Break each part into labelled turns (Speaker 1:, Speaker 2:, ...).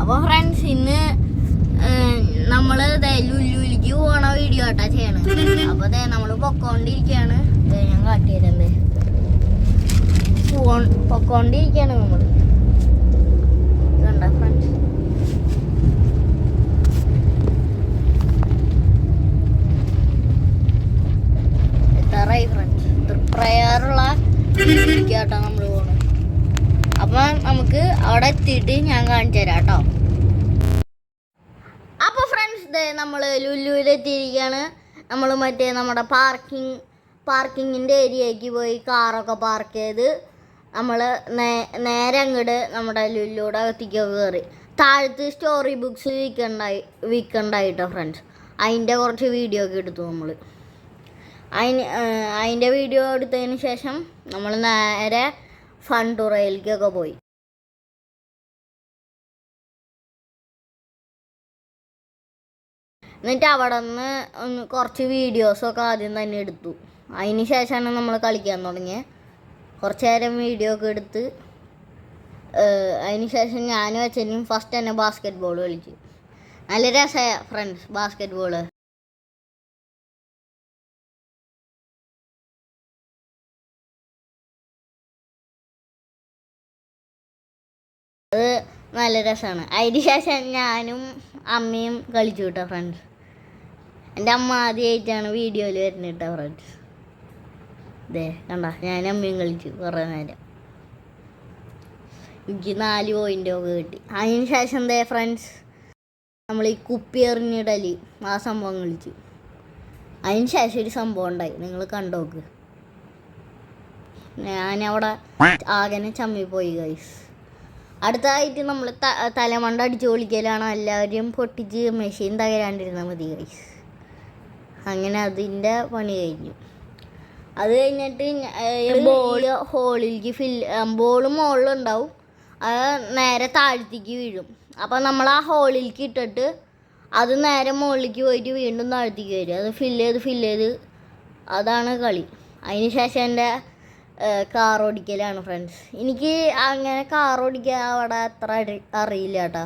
Speaker 1: അപ്പോൾ ഫ്രണ്ട്സ് ഇന്ന് നമ്മൾ ലുല്ലുലിക്ക് പോണ വീഡിയോ ആട്ടാ ചെയ്യണേ. അപ്പോൾ നമ്മൾ പൊക്കോണ്ടിരിക്കുകയാണ് ഞാൻ കാട്ടിയിരുന്നത് പോൺ പൊക്കോണ്ടിരിക്കുകയാണ് നമ്മൾ കണ്ട ഫ്രണ്ട്സ് എത്താറായി ഫ്രണ്ട്സ് തൃപ്രയാറുള്ള കേട്ടോ നമ്മൾ അപ്പൊ നമുക്ക് അവിടെ എത്തിയിട്ട് ഞാൻ കാണിച്ചു തരാം കേട്ടോ. അപ്പൊ ഫ്രണ്ട്സ് ദേ നമ്മൾ ലുലുവിൽ എത്തിയിരിക്കുകയാണ് നമ്മൾ മറ്റേ നമ്മുടെ പാർക്കിംഗ് പാർക്കിങ്ങിന്റെ ഏരിയയ്ക്ക് പോയി കാറൊക്കെ പാർക്ക് ചെയ്ത് നമ്മൾ നേരെ അങ്ങോട്ട് നമ്മുടെ ലുല്ലൂടെ അകത്തേക്കൊക്കെ കയറി താഴത്ത് സ്റ്റോറി ബുക്സ് വിൽക്കണ്ടായി വിൽക്കണ്ടായിട്ടോ ഫ്രണ്ട്സ് അതിന്റെ കുറച്ച് വീഡിയോ ഒക്കെ എടുത്തു നമ്മൾ അതിന് അതിന്റെ വീഡിയോ എടുത്തതിന് ശേഷം നമ്മൾ നേരെ ഫണ്ടുറയിലേക്കൊക്കെ പോയി. എന്നിട്ട് അവിടെ നിന്ന് ഒന്ന് കുറച്ച് വീഡിയോസൊക്കെ ആദ്യം തന്നെ എടുത്തു. അതിന് ശേഷമാണ് നമ്മൾ കളിക്കാൻ തുടങ്ങിയത് കുറച്ച് നേരം വീഡിയോ ഒക്കെ എടുത്ത് അതിന് ശേഷം ഞാനും അച്ഛനും ഫസ്റ്റ് തന്നെ ബാസ്കറ്റ് ബോൾ കളിച്ചു. നല്ല രസമായ ഫ്രണ്ട്സ് ബാസ്കറ്റ് ബോൾ നല്ല രസമാണ് അതിന് ശേഷം ഞാനും അമ്മയും കളിച്ചു കേട്ടോ ഫ്രണ്ട്സ് എന്റെ അമ്മ ആദ്യമായിട്ടാണ് വീഡിയോയിൽ വരുന്നത് കേട്ടോ ഫ്രണ്ട്സ് ഇതേ കണ്ട ഞാൻ അമ്മയും കളിച്ചു കുറേ നേരം. എനിക്ക് നാല് പോയിന്റ് ഒക്കെ കിട്ടി. അതിന് ശേഷം എന്തേ ഫ്രണ്ട്സ് നമ്മൾ ഈ കുപ്പി എറിഞ്ഞിടൽ ആ സംഭവം കളിച്ചു. അതിന് ശേഷം ഒരു സംഭവം ഉണ്ടായി. നിങ്ങൾ കണ്ടോക്ക്. ഞാനവിടെ ആകനെ പോയി ഗൈസ് അടുത്തതായിട്ട് നമ്മൾ ത തലമണ്ട അടിച്ച് പൊളിക്കലാണ് എല്ലാവരെയും പൊട്ടിച്ച് മെഷീൻ തകരാണ്ടിരുന്നാൽ മതി ഗൈസ് അങ്ങനെ അതിന്റെ പണി കഴിഞ്ഞു. അത് കഴിഞ്ഞിട്ട് ബോൾ ഹോളിലേക്ക് ഫിൽ ബോൾ മുകളിലുണ്ടാവും. അത് നേരെ താഴത്തേക്ക് വീഴും. അപ്പോൾ നമ്മൾ ആ ഹോളിലേക്ക് ഇട്ടിട്ട് അത് നേരെ മുകളിലേക്ക് പോയിട്ട് വീണ്ടും താഴത്തേക്ക് വരും. അത് ഫില്ല് ചെയ്ത് ഫില്ല് ചെയ്ത് അതാണ് കളി. അതിന് ശേഷം എന്റെ കാർ ഓടിക്കലാണ് ഫ്രണ്ട്സ് എനിക്ക് അങ്ങനെ കാർ ഓടിക്കാൻ അവിടെ അത്ര അറിയില്ല കേട്ടോ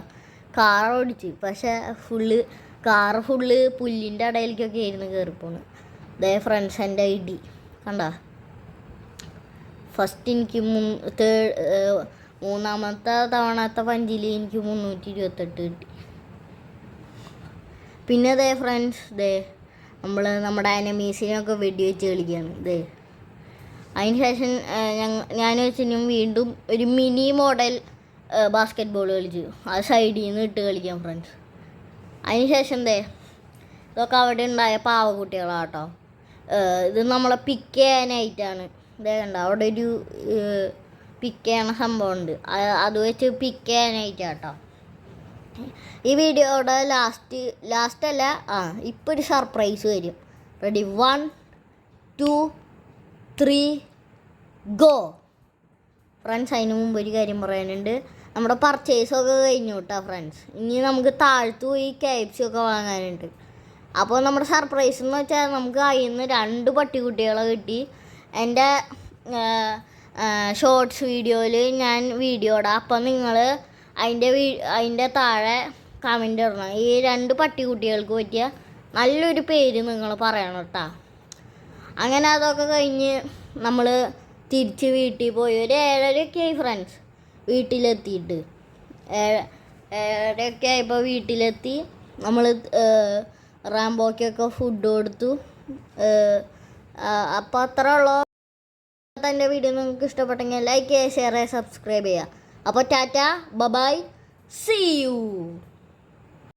Speaker 1: കാർ ഓടിച്ച് പക്ഷേ ഫുള്ള് കാർ ഫുള്ള് പുല്ലിന്റെ ഇടയിലേക്കൊക്കെ ആയിരുന്നു കയറിപ്പോണ് ദേ ഫ്രണ്ട്സ് എന്റെ ഐ ഡി. കണ്ട? ഫസ്റ്റ് എനിക്ക് മൂ- മൂന്നാമത്തെ തവണത്തെ പഞ്ചിൽ എനിക്ക് മുന്നൂറ്റി ഇരുപത്തെട്ട് കിട്ടി. പിന്നെ ദേ ഫ്രണ്ട്സ് ദേ നമ്മൾ നമ്മുടെ അനമീസിനൊക്കെ വെടിവെച്ച് കളിക്കുകയാണ് ദേ അതിന് ശേഷം ഞാൻ വെച്ചിനും വീണ്ടും ഒരു മിനി മോഡൽ ബാസ്കറ്റ് ബോൾ കളിച്ചു. അത് സൈഡിൽ നിന്ന് ഇട്ട് കളിക്കാം ഫ്രണ്ട്സ് അതിന് ശേഷം എന്തേ ഇതൊക്കെ അവിടെ ഉണ്ടായ പാവക്കുട്ടികളാട്ടോ. ഇത് നമ്മളെ പിക്ക് ചെയ്യാനായിട്ടാണ്. ഇതേ കണ്ട അവിടെ ഒരു പിക്ക് ചെയ്യണ സംഭവമുണ്ട്. അത് വെച്ച് പിക്ക് ചെയ്യാനായിട്ടാട്ടോ. ഈ വീഡിയോയുടെ ലാസ്റ്റ് ലാസ്റ്റ് അല്ല ആ ഇപ്പോൾ ഒരു സർപ്രൈസ് വരും. Ready one two three go friends അതിന് മുമ്പ് ഒരു കാര്യം പറയാനുണ്ട്. നമ്മുടെ പർച്ചേസ് ഒക്കെ കഴിഞ്ഞു കേട്ടോ ഫ്രണ്ട്സ് ഇനി നമുക്ക് താഴ്ത്തു പോയി ക്യാപ്സ് ഒക്കെ വാങ്ങാനുണ്ട്. അപ്പോൾ നമ്മുടെ സർപ്രൈസ് എന്ന് വെച്ചാൽ നമുക്ക് അതിൽ നിന്ന് രണ്ട് പട്ടിക്കുട്ടികളെ കിട്ടി. എന്റെ ഷോർട്സ് വീഡിയോയിൽ ഞാൻ വീഡിയോ ഇടാം. അപ്പം നിങ്ങൾ അതിന്റെ വീ അതിന്റെ താഴെ കമന്റ് ഇടണം. ഈ രണ്ട് പട്ടിക്കുട്ടികൾക്ക് പറ്റിയ നല്ലൊരു പേര് നിങ്ങൾ പറയണം കേട്ടോ അങ്ങനെ അതൊക്കെ കഴിഞ്ഞ് നമ്മൾ തിരിച്ച് വീട്ടിൽ പോയി. ഒരു ഏഴരയൊക്കെ ആയി ഫ്രണ്ട്സ് വീട്ടിലെത്തിയിട്ട്. ഏഴ- ഏഴരയൊക്കെ ആയപ്പോൾ വീട്ടിലെത്തി. നമ്മൾ റാംബോക്കൊക്കെ ഫുഡ് കൊടുത്തു. അപ്പോൾ അത്ര ഉള്ള. തന്റെ വീഡിയോ നിങ്ങൾക്ക് ഇഷ്ടപ്പെട്ടെങ്കിൽ ലൈക്ക് ചെയ്യുക ഷെയർ ചെയ്യുക സബ്സ്ക്രൈബ് ചെയ്യുക. അപ്പോൾ ടാറ്റ ബബായ് സി യു